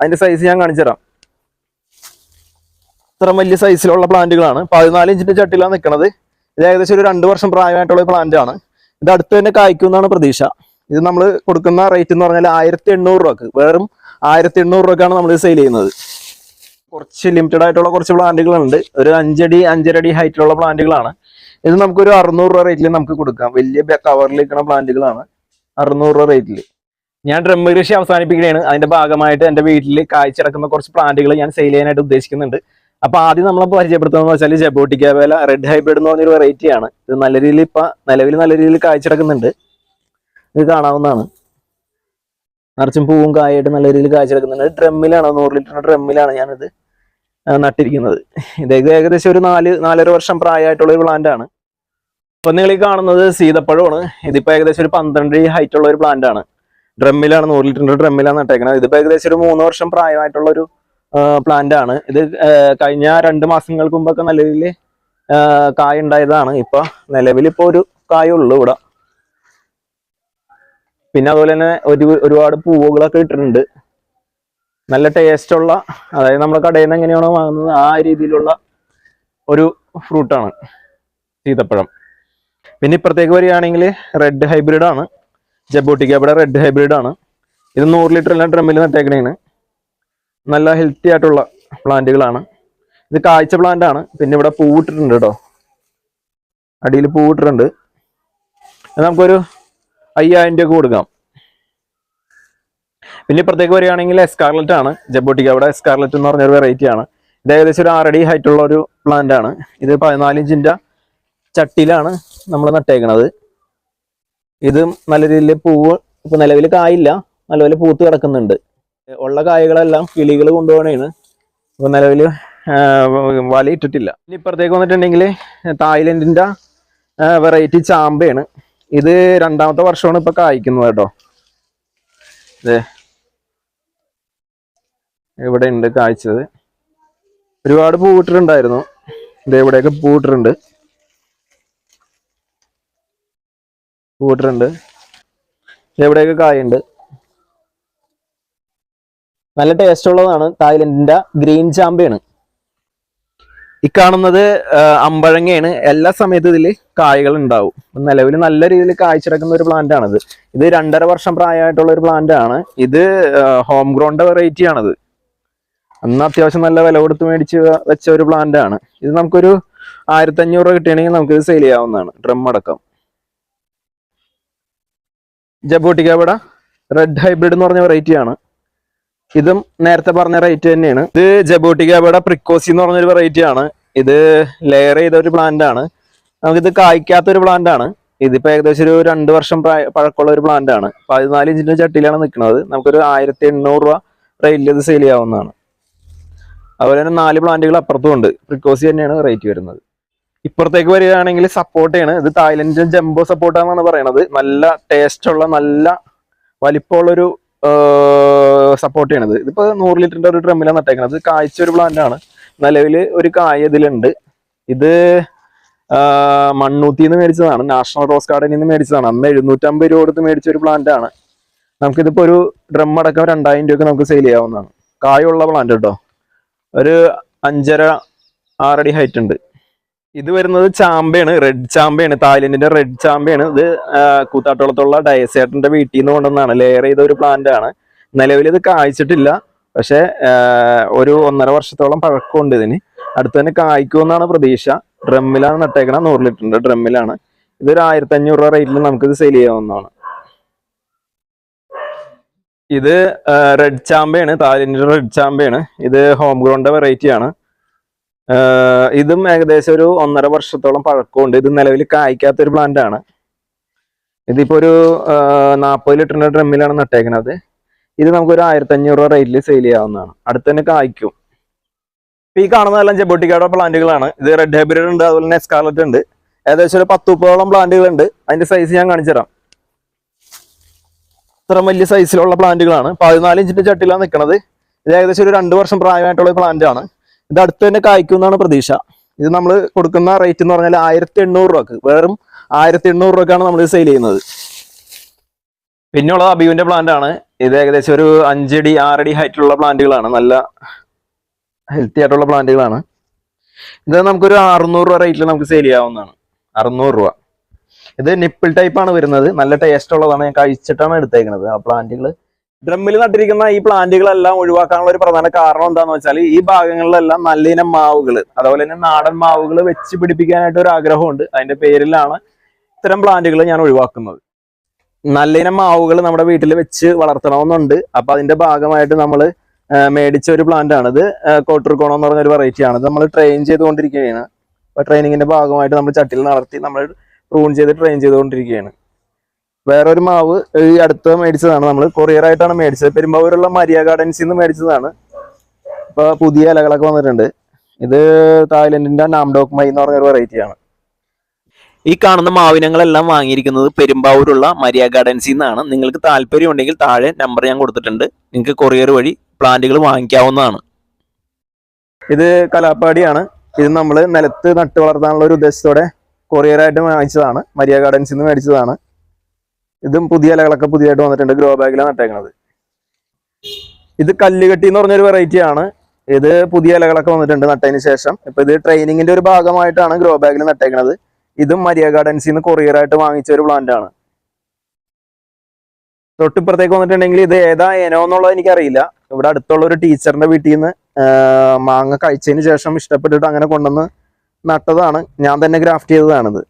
അതിന്റെ സൈസ് ഞാൻ കാണിച്ചു തരാം. ഇത്ര വലിയ സൈസിലുള്ള പ്ലാന്റുകളാണ് പതിനാല് ഇഞ്ചിന്റെ ചട്ടിലാണ് നിൽക്കുന്നത് ഇത് ഏകദേശം ഒരു രണ്ട് വർഷം പ്രായമായിട്ടുള്ള പ്ലാന്റ് ആണ്. ഇത് അടുത്ത് തന്നെ കായ്ക്കും എന്നാണ് പ്രതീക്ഷ. ഇത് നമ്മൾ കൊടുക്കുന്ന റേറ്റ് എന്ന് പറഞ്ഞാൽ ആയിരത്തി എണ്ണൂറ് രൂപക്ക്. വെറും ആയിരത്തി എണ്ണൂറ് രൂപക്കാണ് നമ്മൾ സെയിൽ ചെയ്യുന്നത്. കുറച്ച് ലിമിറ്റഡ് ആയിട്ടുള്ള കുറച്ച് പ്ലാന്റുകളുണ്ട് ഒരു അഞ്ചടി അഞ്ചരടി ഹൈറ്റിലുള്ള പ്ലാന്റുകളാണ് ഇത് നമുക്കൊരു അറുന്നൂറ് രൂപ റേറ്റിൽ നമുക്ക് കൊടുക്കാം. വലിയ കവറിൽ നിൽക്കുന്ന പ്ലാന്റുകളാണ് അറുന്നൂറ് രൂപ റേറ്റിൽ ഞാൻ ഡ്രം കൃഷി അവസാനിപ്പിക്കുകയാണ്. അതിന്റെ ഭാഗമായിട്ട് എന്റെ വീട്ടിൽ കാഴ്ചടക്കുന്ന കുറച്ച് പ്ലാന്റുകൾ ഞാൻ സെയിൽ ചെയ്യാനായിട്ട് ഉദ്ദേശിക്കുന്നുണ്ട്. അപ്പൊ ആദ്യം നമ്മൾ പരിചയപ്പെടുത്തുന്നത് വെച്ചാൽ ജബോട്ടിക്ക വേല റെഡ് ഹൈബ്രിഡ് എന്ന് പറഞ്ഞൊരു വെറൈറ്റി ആണ്. ഇത് നല്ല രീതിയിൽ ഇപ്പൊ നിലവിൽ നല്ല രീതിയിൽ കാഴ്ചടക്കുന്നുണ്ട് ഇത് കാണാവുന്നതാണ്. നിറച്ചും പൂവും കായായിട്ട് നല്ല രീതിയിൽ കാഴ്ചടക്കുന്നുണ്ട് ഡ്രമ്മിലാണ് നൂറ് ലിറ്ററിന്റെ ഡ്രമ്മിലാണ് ഞാനിത് നട്ടിരിക്കുന്നത്. ഇത് ഏകദേശം ഒരു നാല് നാലര വർഷം പ്രായമായിട്ടുള്ള ഒരു പ്ലാന്റ് ആണ്. ഇപ്പൊ നിങ്ങൾ ഈ കാണുന്നത് സീതപ്പഴമാണ്. ഇതിപ്പോ ഏകദേശം ഒരു പന്ത്രണ്ട് ഹൈറ്റ് ഉള്ള ഒരു പ്ലാന്റ് ആണ്. ഡ്രമ്മിലാണ് നൂറ് ലിറ്ററിന്റെ ഡ്രമ്മിലാണ് നട്ടേക്കുന്നത് ഇതിപ്പോ ഏകദേശം ഒരു മൂന്ന് വർഷം പ്രായമായിട്ടുള്ള ഒരു പ്ലാന്റ് ആണ്. ഇത് കഴിഞ്ഞ രണ്ട് മാസങ്ങൾക്ക് മുമ്പൊക്കെ നല്ല രീതിയിൽ കായ ഉണ്ടായതാണ്. ഇപ്പൊ നിലവിൽ ഇപ്പൊ ഒരു കായ കായുള്ളൂ ഇവിടെ. പിന്നെ അതുപോലെ തന്നെ ഒരു ഒരുപാട് പൂവുകളൊക്കെ ഇട്ടിട്ടുണ്ട്. നല്ല ടേസ്റ്റ് ഉള്ള അതായത് നമ്മുടെ കടയിൽ നിന്ന് എങ്ങനെയാണോ വാങ്ങുന്നത് ആ രീതിയിലുള്ള ഒരു ഫ്രൂട്ടാണ് സീതപ്പഴം പിന്നെ ഇപ്പുറത്തേക്ക് വരികയാണെങ്കിൽ റെഡ് ഹൈബ്രിഡ് ആണ്. ജബോട്ടിക്ക ഇവിടെ റെഡ് ഹൈബ്രിഡ് ആണ്. ഇത് നൂറ് ലിറ്റർ എല്ലാം ഡ്രമ്മിൽ നട്ടേക്കണേന് നല്ല ഹെൽത്തി ആയിട്ടുള്ള പ്ലാന്റുകളാണ് ഇത് കാഴ്ച പ്ലാന്റ് ആണ്. പിന്നെ ഇവിടെ പൂവിട്ടിട്ടുണ്ട് കേട്ടോ അടിയിൽ പൂവിട്ടിട്ടുണ്ട് നമുക്കൊരു അയ്യായിരം രൂപ കൊടുക്കാം. പിന്നെ ഇപ്പുറത്തേക്ക് വരികയാണെങ്കിൽ എസ്കാർലറ്റ് ആണ്. ജബോട്ടിക്ക അവിടെ എസ്കാർലറ്റ് എന്ന് പറഞ്ഞൊരു വെറൈറ്റി ആണ്. ഇത് ഏകദേശം ഒരു ആറടി ഹൈറ്റ് ഉള്ള ഒരു പ്ലാന്റ് ആണ്. ഇത് പതിനാല് ഇഞ്ചിന്റെ ചട്ടിയിലാണ് നമ്മൾ നട്ടേക്കണത്. ഇത് നല്ല രീതിയിൽ പൂവ് ഇപ്പൊ നിലവിൽ കായില്ല. നല്ലപോലെ പൂത്ത് കിടക്കുന്നുണ്ട്. ഉള്ള കായകളെല്ലാം കിളികൾ കൊണ്ടുപോകണേണ്. ഇപ്പൊ നിലവിൽ വല ഇട്ടിട്ടില്ല. ഇനി ഇപ്പുറത്തേക്ക് വന്നിട്ടുണ്ടെങ്കിൽ തായ്ലൻഡിന്റെ വെറൈറ്റി ചാമ്പയാണ്. ഇത് രണ്ടാമത്തെ വർഷമാണ് ഇപ്പൊ കായ്ക്കുന്നത് കേട്ടോ. ദേ. ഇവിടെ ഉണ്ട് കായ്ച്ചത്. ഒരുപാട് പൂവിട്ടിട്ടുണ്ടായിരുന്നു. ഇത് ഇവിടെയൊക്കെ പൂവിട്ടിട്ടുണ്ട്. പൂവിട്ടിട്ടുണ്ട് ഇത് എവിടെയൊക്കെ കായുണ്ട്? നല്ല ടേസ്റ്റ് ഉള്ളതാണ് തായ്ലൻഡിന്റെ ഗ്രീൻ ചാമ്പയാണ്. ഈ കാണുന്നത് അമ്പഴങ്ങയാണ്. എല്ലാ സമയത്തും ഇതിൽ കായകൾ ഉണ്ടാവും. നിലവിൽ നല്ല രീതിയിൽ കായ്ച്ചിറക്കുന്ന ഒരു പ്ലാന്റ് ആണിത്. ഇത് രണ്ടര വർഷം പ്രായമായിട്ടുള്ള ഒരു പ്ലാന്റ് ആണ്. ഇത് ഹോം ഗ്രൗണ്ട് വെറൈറ്റി ആണിത്. അന്ന് അത്യാവശ്യം നല്ല വില കൊടുത്ത് മേടിച്ച് വെച്ച ഒരു പ്ലാന്റ് ആണ്. ഇത് നമുക്കൊരു ആയിരത്തി അഞ്ഞൂറ് രൂപ കിട്ടുകയാണെങ്കിൽ നമുക്ക് ഇത് സെയിൽ ചെയ്യാവുന്നതാണ്. ഡ്രം അടക്കം. ജബോട്ടിക്ക ഇവിടെ റെഡ് ഹൈബ്രിഡ് എന്ന് പറഞ്ഞ വെറൈറ്റി ആണ്. ഇതും നേരത്തെ പറഞ്ഞ റേറ്റ് തന്നെയാണ്. ഇത് ജബോട്ടിക്ക ഇവിടെ പ്രിക്കോസി എന്ന് പറഞ്ഞൊരു വെറൈറ്റി ആണ്. ഇത് ലെയർ ചെയ്ത ഒരു പ്ലാന്റ് ആണ്. നമുക്കിത് കായ്ക്കാത്ത ഒരു പ്ലാന്റ് ആണ്. ഇതിപ്പോ ഏകദേശം ഒരു രണ്ട് വർഷം പഴക്കമുള്ള ഒരു പ്ലാന്റ് ആണ്. പതിനാല് ഇഞ്ചിന്റെ ചട്ടിയിലാണ് നിൽക്കുന്നത് നമുക്കൊരു ആയിരത്തി എണ്ണൂറ് രൂപ റേറ്റിൽ ഇത് സെയിൽ ചെയ്യാവുന്നതാണ്. അതുപോലെ തന്നെ നാല് പ്ലാന്റുകൾ അപ്പുറത്തും ഉണ്ട്. പ്രിക്കോസി തന്നെയാണ് റേറ്റ് വരുന്നത്. ഇപ്പുറത്തേക്ക് വരികയാണെങ്കിൽ സപ്പോർട്ടാണ് ഇത് തായ്ലൻഡിന്റെ ജംബോ സപ്പോർട്ടാന്നാണ് പറയണത്. നല്ല ടേസ്റ്റ് ഉള്ള നല്ല വലിപ്പമുള്ളൊരു സപ്പോർട്ട് ഇത് ഇതിപ്പോ നൂറ് ലിറ്ററിന്റെ ഒരു ഡ്രമ്മിലാണ് ഇത് കായ്ച്ച ഒരു പ്ലാന്റ് ആണ്. നിലവിൽ ഒരു കായ ഇതിലുണ്ട്. ഇത് മണ്ണൂത്തി നിന്ന് മേടിച്ചതാണ്. നാഷണൽ റോസ് ഗാർഡനിൽ നിന്ന് മേടിച്ചതാണ്. അന്ന് എഴുന്നൂറ്റമ്പത് രൂപ കൊടുത്ത് മേടിച്ച ഒരു പ്ലാന്റ് ആണ്. നമുക്കിതിപ്പോ ഒരു ഡ്രം അടക്കം രണ്ടായിരം രൂപയ്ക്ക് നമുക്ക് സെയിൽ ചെയ്യാവുന്നതാണ്. കായുള്ള പ്ലാന്റ് കേട്ടോ. ഒരു അഞ്ചര ആറടി ഹൈറ്റ് ഉണ്ട്. ഇത് വരുന്നത് ചാമ്പയാണ് റെഡ് ചാമ്പയാണ് തായ്ലൻഡിന്റെ റെഡ് ചാമ്പയാണ്. ഇത് കൂത്താട്ടോളത്തുള്ള ഡയസേട്ടന്റെ വീട്ടിൽ നിന്ന് കൊണ്ടുവന്നാണ് ലെയർ ചെയ്ത ഒരു പ്ലാന്റ് ആണ്. നിലവിൽ ഇത് കായ്ച്ചിട്ടില്ല. പക്ഷെ ഒരു ഒന്നര വർഷത്തോളം പഴക്കമുണ്ട് ഇതിന്. അടുത്ത് തന്നെ കായ്ക്കുമെന്നാണ് പ്രതീക്ഷ. ഡ്രമ്മിലാണ് നട്ടേക്കണ നൂറ് ലിറ്ററിന്റെ ഡ്രമ്മിലാണ്. ഇതൊരു ആയിരത്തി അഞ്ഞൂറ് രൂപ റേറ്റിൽ നമുക്കിത് സെയിൽ ചെയ്യാവുന്നതാണ്. ഇത് റെഡ് ചാമ്പയാണ്. തായ്ലൻഡിന്റെ റെഡ് ചാമ്പയാണ്. ഇത് ഹോം ഗ്രൗണ്ട് വെറൈറ്റി ആണ്. ആഹ് ഇതും ഏകദേശം ഒരു ഒന്നര വർഷത്തോളം പഴക്കമുണ്ട്. ഇത് നിലവിൽ കായ്ക്കാത്ത ഒരു പ്ലാന്റ് ആണ്. ഇതിപ്പോ ഒരു നാൽപ്പത് ലിറ്ററിന്റെ ഡ്രമ്മിലാണ് നട്ടേക്കുന്നത് ഇത് നമുക്ക് ഒരു ആയിരത്തി അഞ്ഞൂറ് രൂപ റേറ്റിൽ സെയിൽ ചെയ്യാവുന്നതാണ്. അടുത്ത് തന്നെ കായ്ക്കും. ഇപ്പൊ ഈ കാണുന്നതെല്ലാം ജബോട്ടിക്കാടോ പ്ലാന്റുകളാണ് ഇത് റെഡ് ഹൈബ്രിഡ് ഉണ്ട് അതുപോലെ തന്നെ സ്കാർലറ്റ് ഉണ്ട്. ഏകദേശം ഒരു പത്ത് മുപ്പതോളം പ്ലാന്റുകൾ ഉണ്ട് അതിന്റെ സൈസ് ഞാൻ കാണിച്ചുതരാം ഇത്ര വലിയ സൈസിലുള്ള പ്ലാന്റുകളാണ് പതിനാല് ഇഞ്ചിന്റെ ചട്ടിയിലാണ് നിൽക്കുന്നത് ഇത് ഏകദേശം ഒരു രണ്ട് വർഷം പ്രായമായിട്ടുള്ള പ്ലാന്റ് ആണ്. ഇത് അടുത്ത് തന്നെ കായ്ക്കും എന്നാണ് പ്രതീക്ഷ. ഇത് നമ്മൾ കൊടുക്കുന്ന റേറ്റ് എന്ന് പറഞ്ഞാൽ ആയിരത്തി എണ്ണൂറ് രൂപക്ക്. വെറും ആയിരത്തി എണ്ണൂറ് രൂപക്കാണ് നമ്മൾ സെയിൽ ചെയ്യുന്നത്. പിന്നെയുള്ളത് അബിയുവിന്റെ പ്ലാന്റ് ആണ്. ഇത് ഏകദേശം ഒരു അഞ്ചടി ആറടി ഹൈറ്റിലുള്ള പ്ലാന്റുകളാണ്. നല്ല ഹെൽത്തി ആയിട്ടുള്ള പ്ലാന്റുകളാണ്. ഇത് നമുക്കൊരു അറുന്നൂറ് രൂപ റേറ്റിൽ നമുക്ക് സെയിൽ ചെയ്യാവുന്നതാണ്. അറുന്നൂറ് രൂപ. ഇത് നിപ്പിൾ ടൈപ്പ് ആണ് വരുന്നത്. നല്ല ടേസ്റ്റ് ഉള്ളതാണ്. ഞാൻ കഴിച്ചിട്ടാണ് എടുത്തേക്കുന്നത് ആ പ്ലാന്റുകൾ ഡ്രമ്മിൽ നട്ടിരിക്കുന്ന ഈ പ്ലാന്റുകളെല്ലാം ഒഴിവാക്കാനുള്ള ഒരു പ്രധാന കാരണം എന്താന്ന് വെച്ചാൽ ഈ ഭാഗങ്ങളിലെല്ലാം നല്ല ഇനം മാവുകൾ അതുപോലെ തന്നെ നാടൻ മാവുകൾ വെച്ച് പിടിപ്പിക്കാനായിട്ട് ഒരു ആഗ്രഹമുണ്ട്. അതിന്റെ പേരിലാണ് ഇത്തരം പ്ലാന്റുകൾ ഞാൻ ഒഴിവാക്കുന്നത്. നല്ല ഇനം മാവുകൾ നമ്മുടെ വീട്ടിൽ വെച്ച് വളർത്തണമെന്നുണ്ട്. അപ്പൊ അതിന്റെ ഭാഗമായിട്ട് നമ്മൾ മേടിച്ച ഒരു പ്ലാന്റ് ആണ് ഇത് കോട്ടർക്കോണം എന്ന് പറഞ്ഞ ഒരു വെറൈറ്റി ആണ് നമ്മൾ ട്രെയിൻ ചെയ്തുകൊണ്ടിരിക്കുകയാണ്. അപ്പൊ ട്രെയിനിങ്ങിന്റെ ഭാഗമായിട്ട് നമ്മൾ ചട്ടിയിൽ നടത്തി നമ്മൾ റൂൺ ചെയ്ത് ട്രെയിൻ ചെയ്തുകൊണ്ടിരിക്കുകയാണ്. വേറൊരു മാവ് ഈ അടുത്ത് മേടിച്ചതാണ് നമ്മൾ കൊറിയർ ആയിട്ടാണ് മേടിച്ചത്. പെരുമ്പാവൂരുള്ള മരിയ ഗാർഡൻസിൽ നിന്ന് മേടിച്ചതാണ്. ഇപ്പൊ പുതിയ ഇലകളൊക്കെ വന്നിട്ടുണ്ട്. ഇത് തായ്ലൻഡിന്റെ നാംഡോക് മൈ എന്ന് പറഞ്ഞൊരു വെറൈറ്റി ആണ്. ഈ കാണുന്ന മാവിനങ്ങളെല്ലാം വാങ്ങിയിരിക്കുന്നത് പെരുമ്പാവൂരുള്ള മരിയ ഗാർഡൻസിൽ നിന്നാണ് നിങ്ങൾക്ക് താല്പര്യം ഉണ്ടെങ്കിൽ താഴെ നമ്പർ ഞാൻ കൊടുത്തിട്ടുണ്ട്. നിങ്ങൾക്ക് കൊറിയർ വഴി പ്ലാന്റുകൾ വാങ്ങിക്കാവുന്നതാണ്. ഇത് കലാപ്പാടിയാണ്. ഇത് നമ്മൾ നിലത്ത് നട്ട് വളർത്താനുള്ള ഒരു ഉദ്ദേശത്തോടെ കൊറിയറായിട്ട് വാങ്ങിച്ചതാണ്. മരിയ ഗാർഡൻസിൽ നിന്ന് മേടിച്ചതാണ്. ഇതും പുതിയ ഇലകളൊക്കെ പുതിയതായിട്ട് വന്നിട്ടുണ്ട് ഗ്രോ ബാഗിലാണ് നട്ടേക്കുന്നത് ഇത് കല്ലുകെട്ടി എന്ന് പറഞ്ഞൊരു വെറൈറ്റി ആണ്. ഇത് പുതിയ ഇലകളൊക്കെ വന്നിട്ടുണ്ട് നട്ടതിന് ശേഷം. ഇപ്പൊ ഇത് ട്രെയിനിങ്ങിന്റെ ഒരു ഭാഗമായിട്ടാണ് ഗ്രോ ബാഗിൽ നട്ടേക്കുന്നത് ഇതും മരിയ ഗാർഡൻസിൽ നിന്ന് കൊറിയറായിട്ട് വാങ്ങിച്ച ഒരു പ്ലാന്റ് ആണ്. തൊട്ടിപ്പുറത്തേക്ക് വന്നിട്ടുണ്ടെങ്കിൽ ഇത് ഏതാ ഏനോ എന്നുള്ളത് എനിക്കറിയില്ല. ഇവിടെ അടുത്തുള്ള ഒരു ടീച്ചറിന്റെ വീട്ടിൽ നിന്ന് മാങ്ങ കഴിച്ചതിന് ശേഷം ഇഷ്ടപ്പെട്ടിട്ട് അങ്ങനെ കൊണ്ടുവന്ന് നട്ടതാണ്. ഞാൻ തന്നെ ഗ്രാഫ്റ്റ് ചെയ്തതാണിത്.